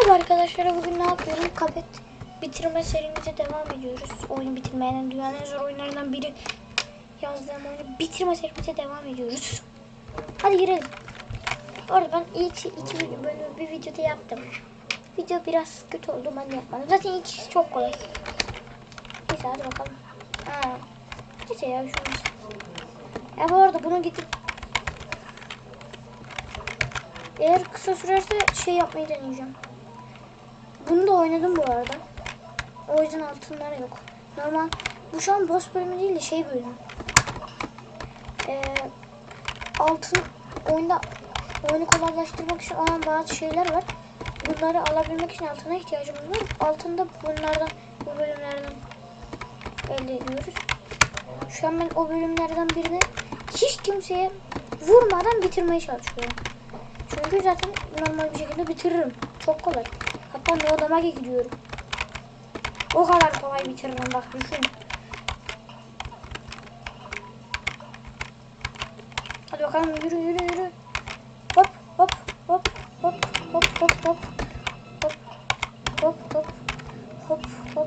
Merhaba arkadaşlar bugün ne yapıyorum? Kapet bitirme serimize devam ediyoruz. Oyun bitirmeyen dünyanın en zor oyunlarından biri yazdığım oyunu bitirme serimize devam ediyoruz. Hadi girelim. Bu arada ben ilk iki bölümü bir videoda yaptım. Video biraz kötü oldu ben yapmadım. Zaten ilk çok kolay. Neyse hadi bakalım. Ha. Neyse ya şu Ya bu arada bunu gidip eğer kısa sürerse şey yapmayı deneyeceğim. Bunu da oynadım bu arada. O yüzden altınlar yok. Normal bu şu an boss bölümü değil de şey bölümü. Ee, altın oyunda oyunu kolaylaştırmak için olan bazı şeyler var. Bunları alabilmek için altına ihtiyacımız var. Altında bunlardan bu bölümlerden elde ediyoruz. Şu an ben o bölümlerden birini hiç kimseye vurmadan bitirmeye çalışıyorum. Çünkü zaten normal bir şekilde bitiririm. Çok kolay. Hatta ne odama gidiyorum. O kadar kolay bitiririm bak düşün. Hadi bakalım yürü yürü yürü. Hop hop hop hop hop. Hop hop hop. Hop hop hop.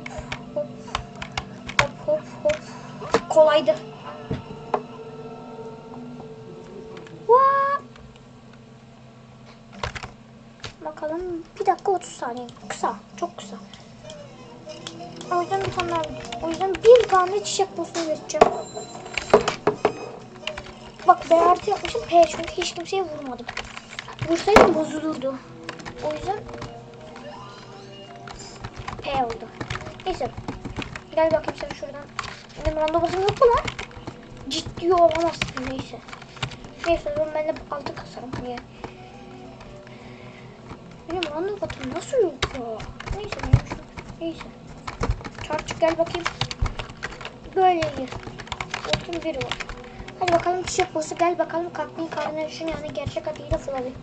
Hop hop hop. Kolaydı. Bakalım. Bir dakika 30 saniye. Kısa. Çok kısa. O yüzden bir tane O yüzden bir tane çiçek postunu geçeceğim. Bak B artı yapmışım P çünkü hiç kimseye vurmadım. Vursaydım bozulurdu. O yüzden P oldu. Neyse. Gel bakayım sen şuradan. Benim randevusum yok mu lan? Ciddi olamazsın neyse. Neyse ben de altı kasarım yani. Benim randevum nasıl yok ya? Neyse şu. Neyse. Çarçık gel bakayım. Böyle iyi. Otun biri var. Hadi bakalım çiçek bosu gel bakalım kalbin kardeşin yani gerçek adıyla Flavi.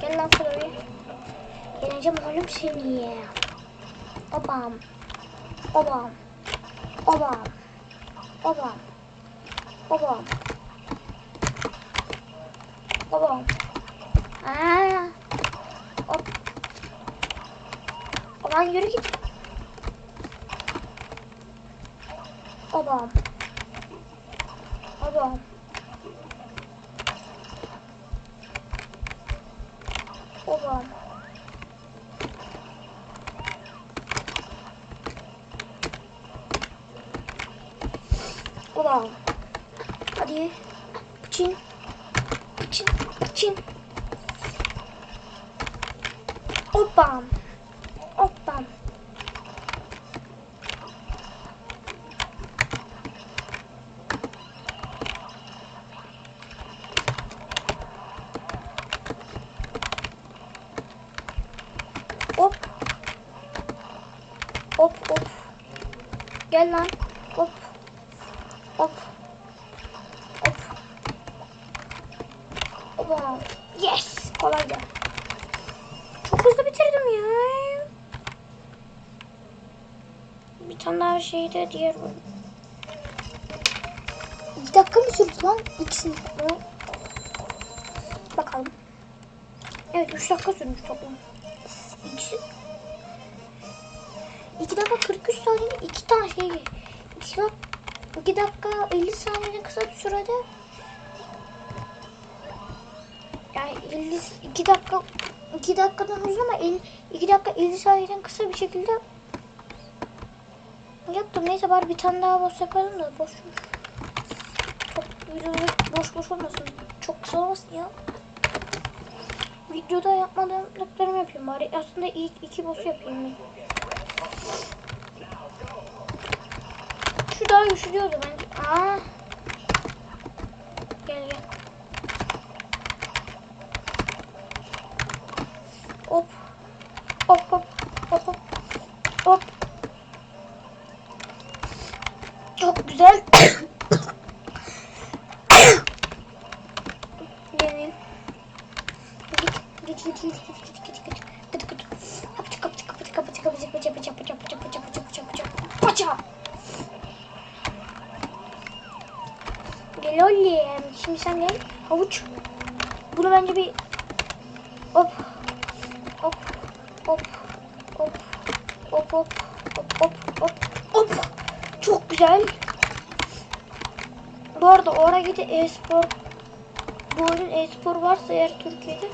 Gel lan Flavi. Geleceğim oğlum seni. Obam. Obam. Obam. Obam. Obam. Obam. Aa. Hop. Lan yürü git. Adam. Adam. Adam. Adam. Hadi. Çin. Çin. Çin. Opam. Gel lan. Hop. Hop. Hop. Hoppa. Yes. Kolaydı. Çok hızlı bitirdim ya. Bir tane daha şeyde diğer bölüm. İki dakika mı sürdü lan? İkisini. Bakalım. Evet üç dakika sürmüş toplam. İkisi. İki dakika 43 saniye iki tane şey. İki dakika, iki dakika 50 saniye kısa bir sürede. Yani 50, 2 dakika 2 dakikadan uzun ama 50, 2 dakika 50 saniyeden kısa bir şekilde yaptım. Neyse bari bir tane daha boş yapalım da boş. Çok boş boş olmasın. Çok kısa olmasın ya. Videoda yapmadığımı yapayım bari. Aslında ilk iki boss yapayım ben. Şu daha güçlüyordu bence. Aa. Gel gel. Hop. Hop hop. Hop hop. Hop. Çok güzel. Kapıcı. Gel oğlum. Şimdi sen gel. Havuç. Bunu bence bir hop hop hop hop hop hop hop hop hop. Çok güzel. Bu arada o ara gidi e-spor bu oyunun e-spor varsa eğer Türkiye'de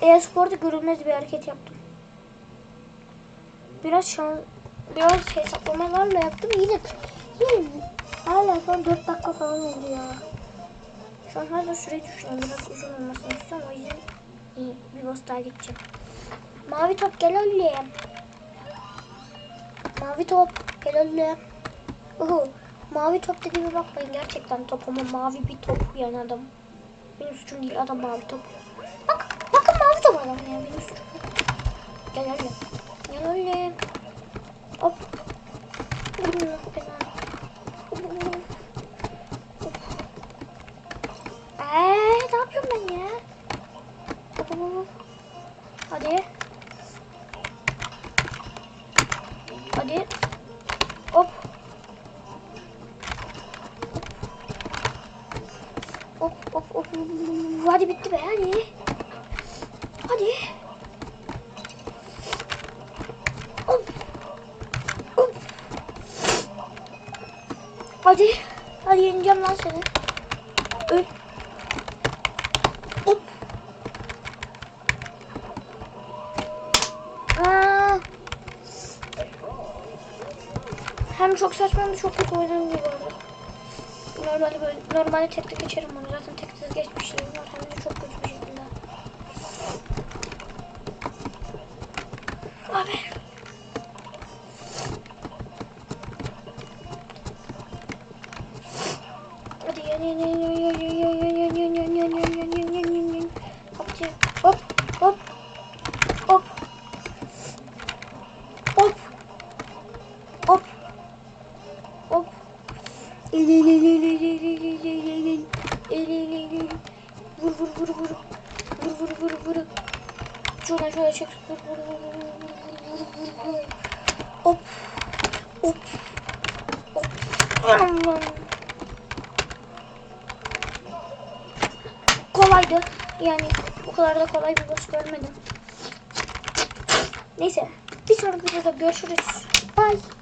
e-sporda görülmez bir hareket yaptım. Biraz şans biraz hesaplamalarla yaptım yine yine hala son 4 dakika falan oldu ya. Şu an hala süre düşünüyorum. Biraz uzun olmasını istiyorum. O yüzden iyi. Bir boss daha gideceğim. Mavi top gel oğlum. Mavi top gel oğlum. Uhu. Mavi top dediğime bakmayın. Gerçekten top ama mavi bir top yani adam. Benim suçum değil adam mavi top. Bak bakın mavi top adam ya benim suçum. Gel oğlum. Gel oğlum. 업. 아, 잠깐만요. 어디? 어디? 어디? 어디? 어디 밑에 왜 하니? 어디? Hadi. Hadi yeneceğim lan seni. Öl. Hop. Aa. Hem çok saçma hem de çok kötü oynadım oldu. Normalde böyle normalde tek tek geçerim onu zaten tek tek geçmişlerim var hem de çok kötü bir şekilde. Abi. Hop hop hop hop hop hop vur vur vur vur vur vur vur vur şuradan şöyle çek vur vur vur vur vur vur vur hop hop hop Aman. Kolaydı. Yani bu kadar da kolay bir boss görmedim. Neyse. Bir sonraki videoda görüşürüz. Bye.